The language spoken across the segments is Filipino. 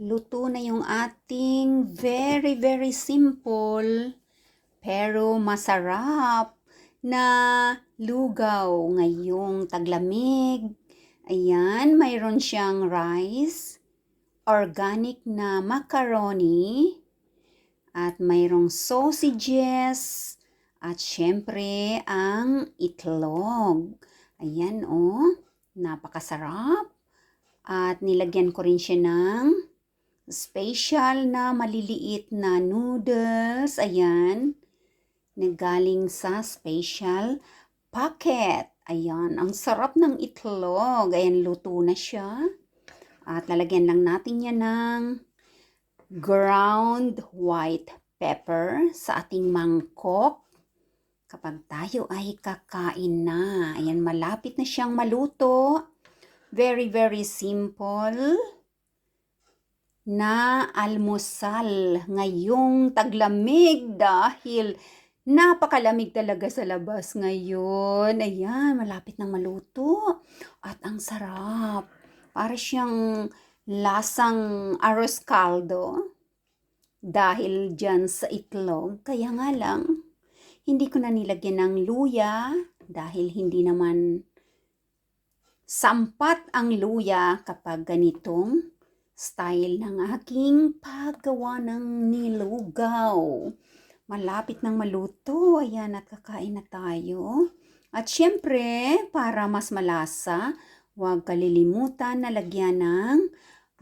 luto na yung ating very, very simple pero masarap na lugaw ngayong taglamig. Ayan, mayroon siyang rice, organic na macaroni, at mayroong sausages, at syempre ang itlog. Ayan, oh, napakasarap. At nilagyan ko rin siya ng special na maliliit na noodles. Ayan. Nagaling sa special packet. Ayan. Ang sarap ng itlog. Ayan, luto na siya. At lalagyan lang natin yan ng ground white pepper sa ating mangkok. Kapag tayo ay kakain na. Ayan, malapit na siyang maluto. Very, very simple na almusal ngayong taglamig dahil napakalamig talaga sa labas ngayon. Ayan, malapit nang maluto. At ang sarap. Para siyang lasang arroz caldo. Dahil dyan sa itlog. Kaya nga lang, hindi ko na nilagyan ng luya dahil hindi naman sampat ang luya kapag ganitong style ng aking paggawa ng nilugaw. Malapit nang maluto. Ayan, at kakain na tayo. At syempre, para mas malasa, huwag kalilimutan na lagyan ng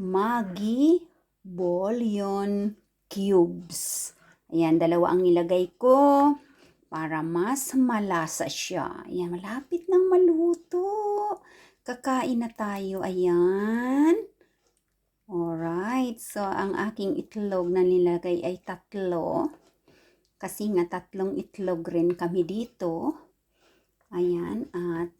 Maggi Bouillon Cubes. Ayan, dalawa ang nilagay ko para mas malasa siya. Ayan, malapit nang maluto. Kakain na tayo. Ayan. Alright. So, ang aking itlog na nilagay ay tatlo. Kasi nga tatlong itlog rin kami dito. Ayan. At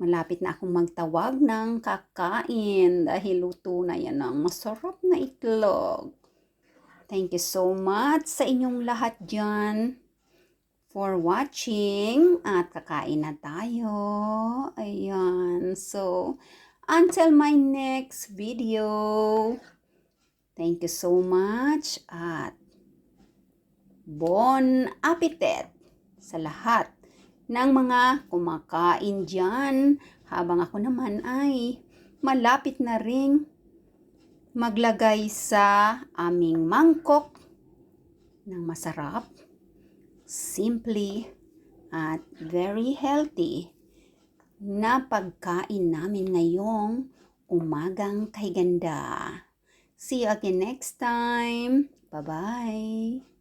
malapit na akong magtawag ng kakain dahil luto na yan ng masarap na itlog. Thank you so much sa inyong lahat dyan for watching at kakain na tayo. Ayan. So, until my next video. Thank you so much at bon appetit sa lahat ng mga kumakain dyan habang ako naman ay malapit na ring maglagay sa aming mangkok ng masarap, simply, at very healthy na pagkain namin ngayong umagang kay ganda. See you again next time. Bye-bye.